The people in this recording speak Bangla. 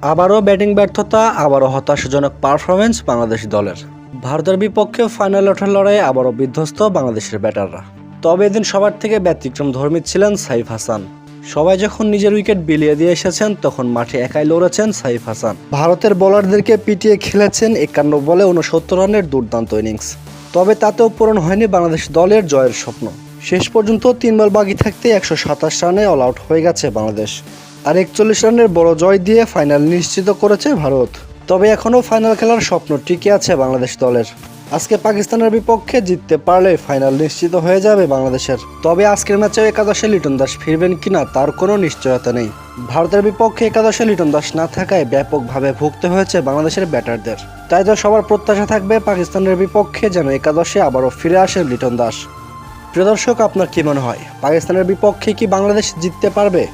আবারও ব্যাটিং ব্যর্থতা, আবারও হতাশাজনক পারফরমেন্স বাংলাদেশ দলের। ভারতের বিপক্ষে ফাইনাল ওঠার লড়াইয়ে আবারও বিধ্বস্ত বাংলাদেশের ব্যাটাররা। তবে এদিন সবার থেকে ব্যতিক্রম ধর্মী ছিলেন সাইফ হাসান। সবাই যখন নিজের উইকেট বিলিয়ে দিয়ে এসেছেন, তখন মাঠে একাই লড়েছেন সাইফ হাসান। ভারতের বোলারদেরকে পিটিয়ে খেলেছেন একান্ন বলে উনসত্তর রানের দুর্দান্ত ইনিংস তবে তাতেও পূরণ হয়নি বাংলাদেশ দলের জয়ের স্বপ্ন। শেষ পর্যন্ত তিন বল বাকি থাকতে একশো সাতাশ রানে অল আউট হয়ে গেছে বাংলাদেশ। আর একচল্লিশ রানের বড় জয় দিয়ে ফাইনাল নিশ্চিত করেছে ভারত। তবে এখনও ফাইনাল খেলার স্বপ্ন টিকে আছে বাংলাদেশ দলের। আজকে পাকিস্তানের বিপক্ষে জিততে পারলে ফাইনাল নিশ্চিত হয়ে যাবে বাংলাদেশের। তবে আজকের ম্যাচে একাদশে লিটন দাস ফিরবেন কিনা তার কোনো নিশ্চয়তা নেই। ভারতের বিপক্ষে একাদশে লিটন দাস না থাকায় ব্যাপকভাবে ভুগতে হয়েছে বাংলাদেশের ব্যাটারদের। তাই তো সবার প্রত্যাশা থাকবে পাকিস্তানের বিপক্ষে যেন একাদশে আবারও ফিরে আসে লিটন দাস। প্রিয় দর্শক, আপনার কি মনে হয়? পাকিস্তানের বিপক্ষে কি বাংলাদেশ জিততে পারবে?